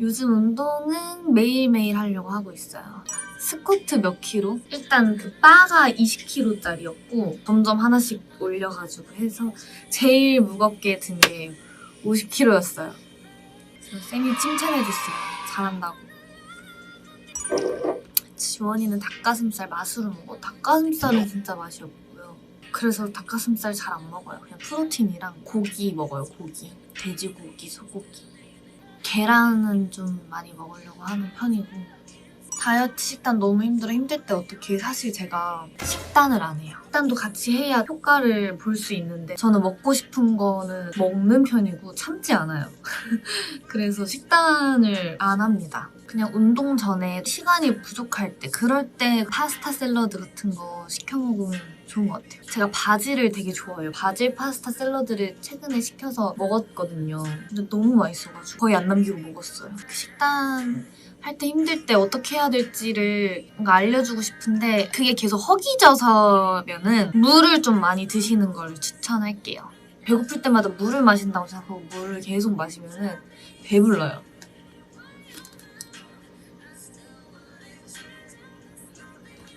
요즘 운동은 매일매일 하려고 하고 있어요. 스쿼트 몇 킬로? 일단 그 바가 20킬로짜리였고 점점 하나씩 올려가지고 해서 제일 무겁게 든 게 50킬로였어요. 그래서 쌤이 칭찬해줬어요. 잘한다고. 지원이는 닭가슴살 맛으로 먹어. 닭가슴살은 진짜 맛이 없고요. 그래서 닭가슴살 잘 안 먹어요. 그냥 프로틴이랑 고기 먹어요. 고기. 돼지고기, 소고기. 계란은 좀 많이 먹으려고 하는 편이고 다이어트 식단 너무 힘들어 힘들 때 어떻게 사실 제가 식단을 안 해요. 식단도 같이 해야 효과를 볼 수 있는데 저는 먹고 싶은 거는 먹는 편이고 참지 않아요. 그래서 식단을 안 합니다. 그냥 운동 전에 시간이 부족할 때 그럴 때 파스타 샐러드 같은 거 시켜 먹으면 좋은 것 같아요. 제가 바질을 되게 좋아해요. 바질 파스타 샐러드를 최근에 시켜서 먹었거든요. 근데 너무 맛있어가지고 거의 안 남기고 먹었어요. 그 식단 할때 힘들 때 어떻게 해야 될지를 뭔가 알려주고 싶은데 그게 계속 허기져서면은 물을 좀 많이 드시는 걸 추천할게요. 배고플 때마다 물을 마신다고 생각하고 물을 계속 마시면은 배불러요.